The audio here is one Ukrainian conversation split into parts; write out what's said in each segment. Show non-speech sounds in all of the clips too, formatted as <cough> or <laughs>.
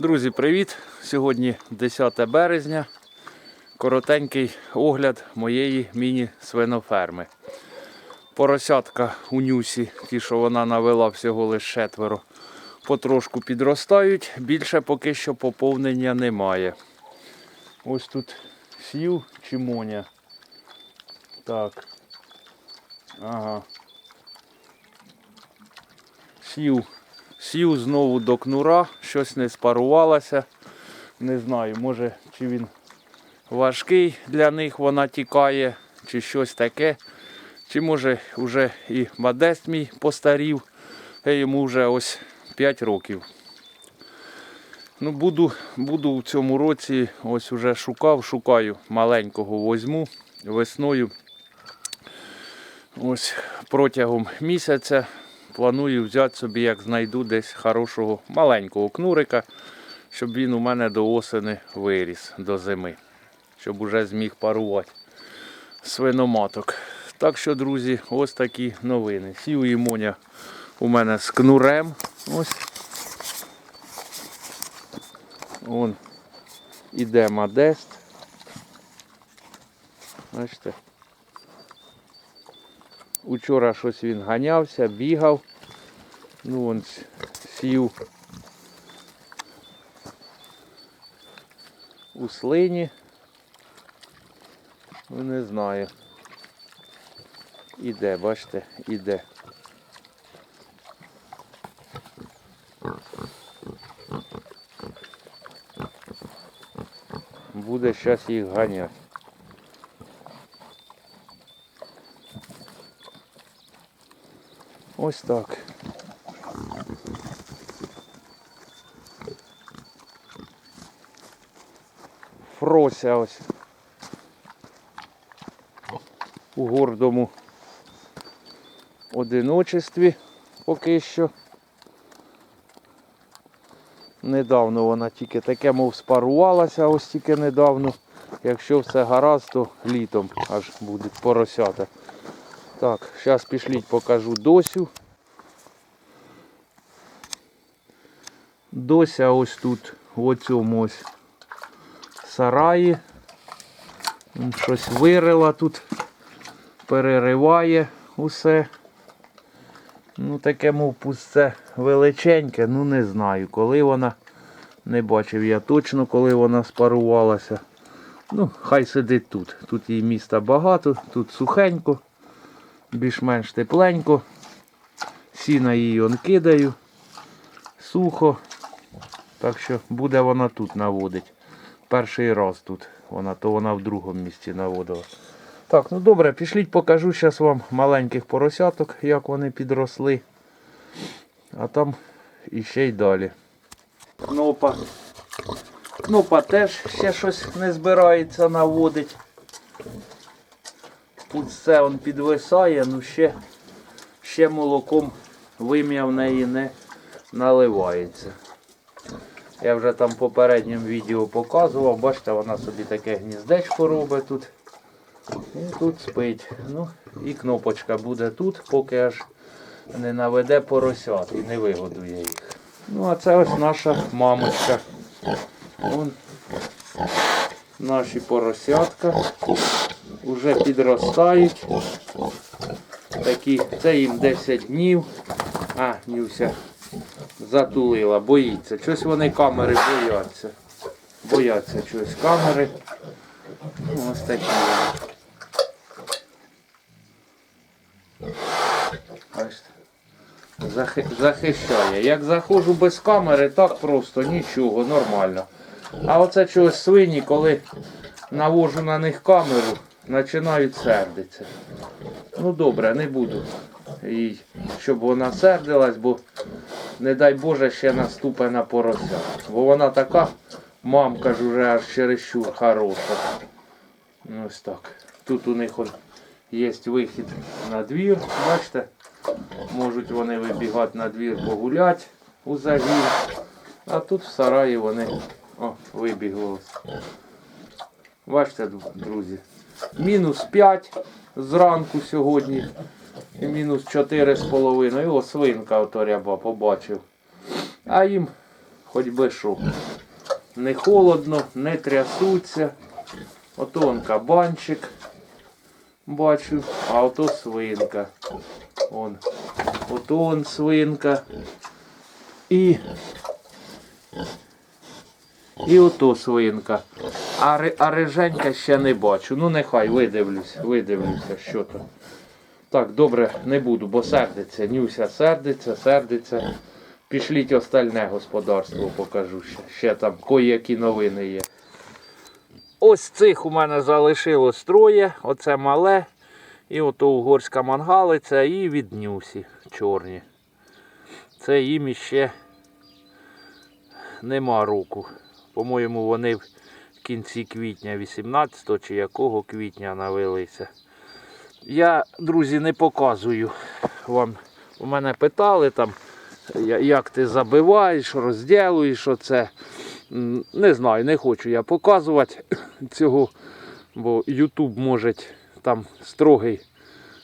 Друзі, привіт! Сьогодні 10 березня. Коротенький огляд моєї міні-свиноферми. Поросятка у нюсі, ті, що вона навела всього лише четверо, потрошку підростають. Більше поки що поповнення немає. Ось тут сів чи моня. Так. Ага. Сів Сів знову до кнура, щось не спарувалося. Не знаю, може чи він важкий для них вона тікає, чи щось таке. Чи може вже і Модест мій постарів, а йому вже ось 5 років. Ну, буду, буду в цьому році ось уже шукав, шукаю маленького возьму весною. Ось протягом місяця планую взяти собі, як знайду десь хорошого маленького кнурика, щоб він у мене до осени виріс до зими, щоб уже зміг парувати свиноматок. Так що, друзі, ось такі новини. Сів і Моня у мене з кнурем. Ось. Вон іде Модест. Бачите. Учора щось він ганявся, бігав. Ну вон сів у слині. Ну не знаю. Іде, бачите, іде. Буде зараз їх ганяти. Ось так. Фрося ось у гордому одиночестві поки що. Недавно вона тільки таке, мов спарувалася, ось тільки недавно. Якщо все гаразд, то літом аж будуть поросята. Так, зараз пішліть покажу Досю. Дося ось тут, в цьому ось сараї. Щось вирила тут, перериває усе. Ну таке, мов пусте величеньке, ну не знаю, коли вона. Не бачив я точно, коли вона спарувалася. Ну, хай сидить тут. Тут їй міста багато, тут сухенько більш-менш тепленько. Сіна її он кидаю. Сухо. Так що буде вона тут наводить. Перший раз тут. Вона, то вона в другому місці наводила. Так, ну добре, пішліть, покажу зараз вам маленьких поросяток, як вони підросли. А там іще й далі. Кнопа. Кнопа теж ще щось не збирається наводить. Тут все он підвисає, ну ще, ще молоком вим'я в неї не наливається. Я вже там в попередньому відео показував, бачите, вона собі таке гніздечко робить тут. І тут спить. Ну, і кнопочка буде тут, поки аж не наведе поросят і не вигодує їх. Ну, а це ось наша мамочка. Вон наші поросятка вже підростають. Такі, це їм 10 днів. А, Нюся затулила, боїться. Щось вони камери бояться. Бояться чогось камери. Ось такі. Захищає. Як заходжу без камери, так просто нічого, нормально. А оце чогось свині, коли навожу на них камеру, починають сердитися. Ну добре, не буду їй, щоб вона сердилась, бо не дай Боже ще наступе на порося. Бо вона така, мамка ж уже аж чересчур хороша. Ось так. Тут у них є вихід на двір, бачите? Можуть вони вибігати на двір погуляти у загін. А тут в сараї вони о, вибігли. Бачите, друзі. Мінус 5 зранку сьогодні. І мінус 4,5. О, свинка ото ряба побачив. А їм хоч би що. не холодно, не трясуться. Ото он кабанчик. Бачу, а ото свинка. Он. Ото он свинка. І. І ото свинка. А, ри- риженька ще не бачу. Ну нехай видивлюсь, видивлюся, що там. Так, добре, не буду, бо сердиться. Нюся сердиться, сердиться. Пішліть остальне господарство покажу ще. Ще там кої-які новини є. Ось цих у мене залишилось троє. Оце мале. І ото угорська мангалиця і від Нюсі чорні. Це їм іще нема року. По-моєму, вони в кінці квітня, 18 чи якого квітня навелися. Я, друзі, не показую вам. У мене питали там, як ти забиваєш, розділуєш оце. Не знаю, не хочу я показувати <coughs> цього, бо YouTube може там строгий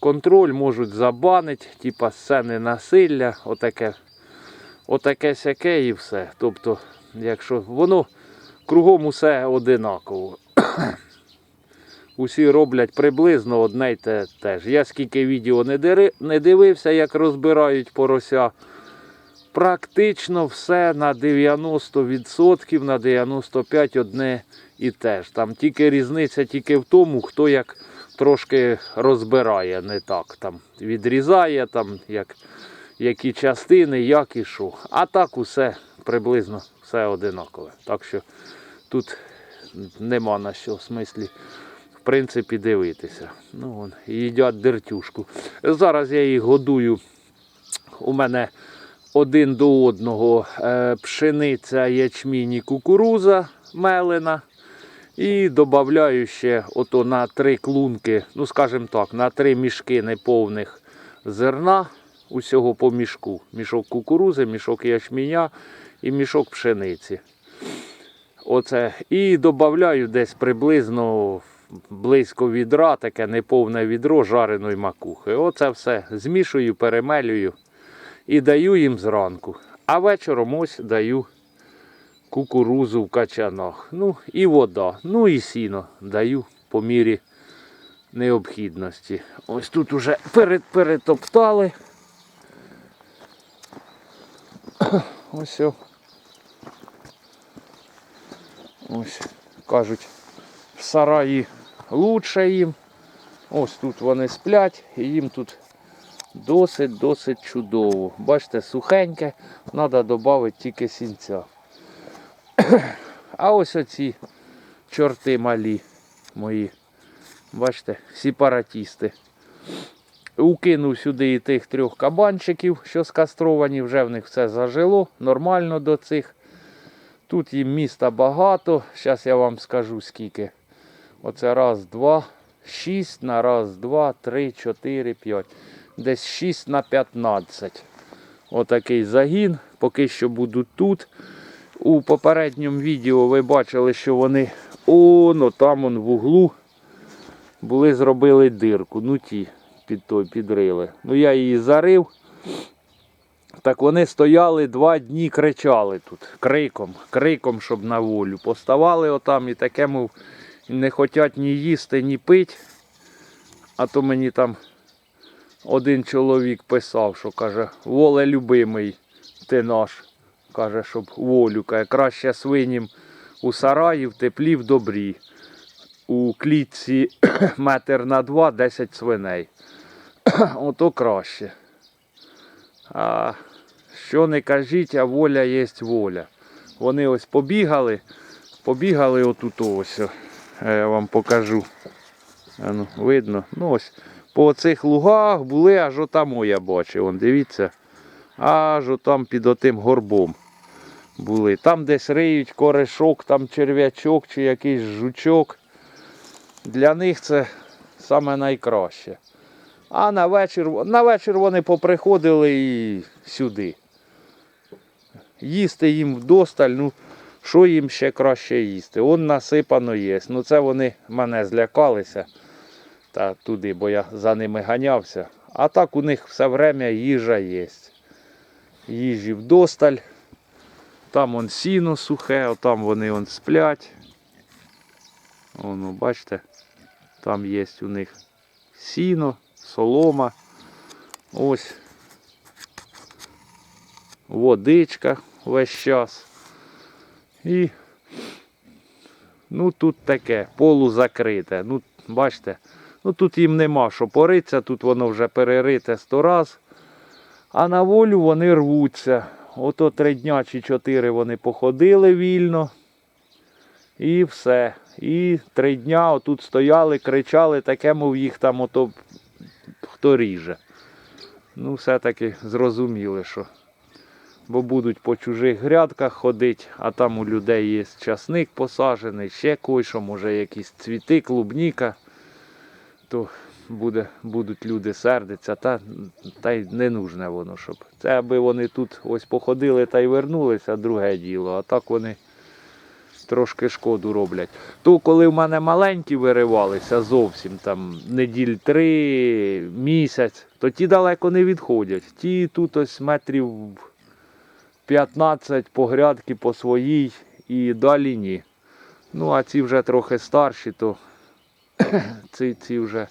контроль, можуть забанити, типа сцени насилля, отаке, отаке сяке і все. Тобто, якщо воно кругом усе одинаково. <clears throat> Усі роблять приблизно одне й те теж. Я скільки відео не, дивився, як розбирають порося. Практично все на 90%, на 95% одне і те ж. Там тільки різниця тільки в тому, хто як трошки розбирає, не так. Там відрізає, там, як, які частини, як і що. А так усе приблизно все одинакове. Так що тут нема на що в смислі в принципі, дивитися. Ну, вон, їдять дертюшку. Зараз я їх годую. У мене один до одного е, пшениця, ячмінь кукуруза мелена. І додаю ще ото на три клунки, ну скажімо так, на три мішки неповних зерна усього по мішку. Мішок кукурузи, мішок ячміня і мішок пшениці. Оце. І додаю десь приблизно близько відра, таке неповне відро жареної макухи. Оце все змішую, перемелюю і даю їм зранку. А вечором ось даю кукурузу в качанах. Ну і вода. Ну і сіно даю по мірі необхідності. Ось тут уже перетоптали. Ось. Ось кажуть, в сараї лучше їм. Ось тут вони сплять і їм тут досить-досить чудово. Бачите, сухеньке, треба додати тільки сінця. А ось оці чорти малі мої. Бачите, сепаратісти. Укинув сюди і тих трьох кабанчиків, що скастровані, вже в них все зажило, нормально до цих. Тут їм міста багато. Зараз я вам скажу скільки. Оце раз, два, шість на раз, два, три, чотири, п'ять. Десь 6 на 15. Отакий загін. Поки що будуть тут. У попередньому відео ви бачили, що вони оно там он в углу були зробили дирку. Ну ті під той підрили. Ну я її зарив. Так вони стояли два дні, кричали тут криком, криком, щоб на волю. Поставали отам і таке, мов, не хочуть ні їсти, ні пити. А то мені там один чоловік писав, що каже, воле любимий, ти наш. Каже, щоб волю, каже, краще свинім у сараї, в теплі, в добрі. У клітці <clears throat> метр на два 10 свиней. <clears throat> Ото краще. А що не кажіть, а воля є воля. Вони ось побігали, побігали отут ось. Е, Я вам покажу. Ну, видно. Ну ось по цих лугах були аж отам, я бачив. Вон, дивіться. Аж отам під отим горбом були. Там десь риють корешок, там черв'ячок чи якийсь жучок. Для них це саме найкраще. А на вечір, на вечір вони поприходили і сюди. Їсти їм вдосталь, ну що їм ще краще їсти? Он насипано є. Ну це вони мене злякалися та туди, бо я за ними ганявся. А так у них все время їжа є. Їжі вдосталь. Там он сіно сухе, отам вони он сплять. Воно, бачите, там є у них сіно, солома. Ось водичка весь час. І ну тут таке, полузакрите. Ну, бачите, ну тут їм нема що пориться, тут воно вже перерите сто раз. А на волю вони рвуться. Ото три дня чи чотири вони походили вільно. І все. І три дня отут стояли, кричали, таке, мов їх там ото хто ріже. Ну, все-таки зрозуміли, що. Бо будуть по чужих грядках ходити, а там у людей є часник посаджений, ще кой-що, може якісь цвіти, клубніка, то буде, будуть люди сердитися, та, та й не нужне воно, щоб. Це аби вони тут ось походили та й вернулися, друге діло. А так вони трошки шкоду роблять. То коли в мене маленькі виривалися зовсім там неділь три, місяць, то ті далеко не відходять. Ті тут ось метрів 15 по грядки по своїй і далі ні. Ну, а ці вже трохи старші, то <clears throat> ці, ці вже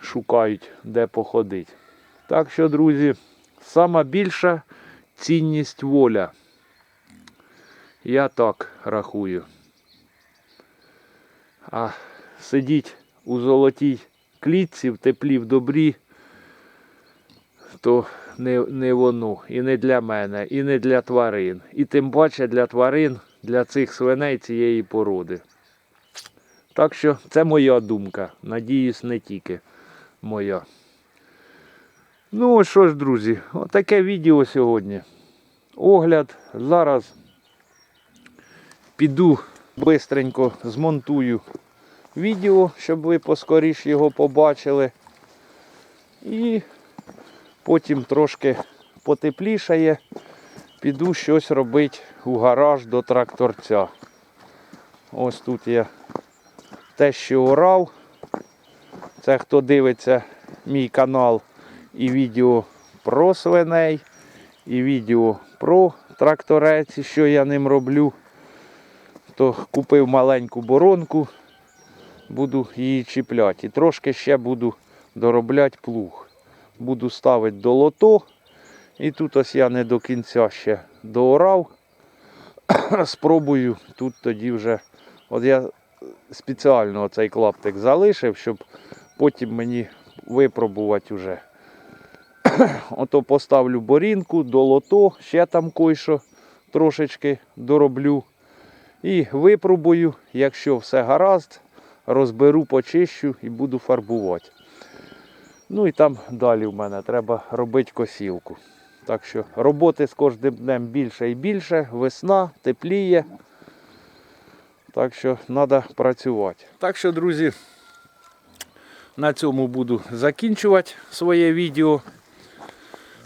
шукають, де походити. Так що, друзі, сама більша цінність воля. Я так рахую. А сидіть у золотій клітці, в теплі, в добрі, то не, не воно. І не для мене, і не для тварин. І тим паче для тварин, для цих свиней цієї породи. Так що це моя думка. Надіюсь, не тільки моя. Ну, що ж, друзі, отаке відео сьогодні. Огляд. Зараз піду бистренько змонтую відео, щоб ви поскоріш його побачили. І потім трошки потеплішає. Піду щось робити у гараж до тракторця. Ось тут я те, що орав. Це хто дивиться мій канал і відео про свиней, і відео про тракторець, що я ним роблю. То купив маленьку боронку, буду її чіпляти. І трошки ще буду доробляти плуг. Буду ставити до лото. І тут ось я не до кінця ще доорав. <coughs> Спробую тут тоді вже. От я спеціально цей клаптик залишив, щоб потім мені випробувати вже. <coughs> Ото поставлю борінку, до лото, ще там кой-що трошечки дороблю. І випробую, якщо все гаразд, розберу, почищу і буду фарбувати. Ну і там далі в мене треба робити косілку. Так що роботи з кожним днем більше і більше, весна, тепліє. Так що треба працювати. Так що, друзі, на цьому буду закінчувати своє відео.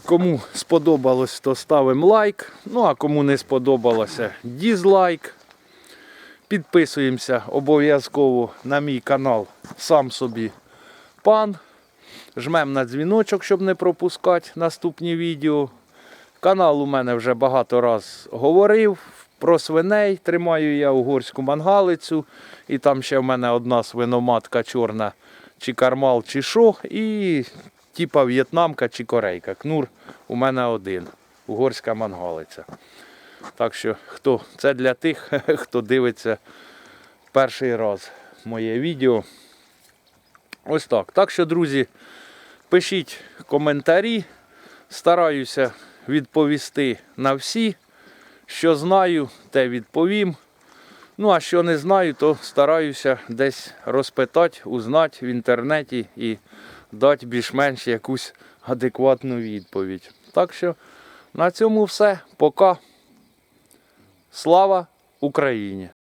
Кому сподобалось, то ставимо лайк. Ну а кому не сподобалося, дізлайк. Підписуємося обов'язково на мій канал сам собі пан. Жмемо на дзвіночок, щоб не пропускати наступні відео. Канал у мене вже багато раз говорив про свиней. Тримаю я угорську мангалицю. І там ще в мене одна свиноматка чорна, чи кармал, чи шо. І типа в'єтнамка чи корейка. Кнур у мене один. Угорська мангалиця. Так що хто це для тих, <laughs> хто дивиться перший раз моє відео. Ось так. Так що, друзі, пишіть коментарі. Стараюся відповісти на всі. Що знаю, те відповім. Ну, а що не знаю, то стараюся десь розпитати, узнати в інтернеті і дати більш-менш якусь адекватну відповідь. Так що на цьому все. Пока. Слава Україні!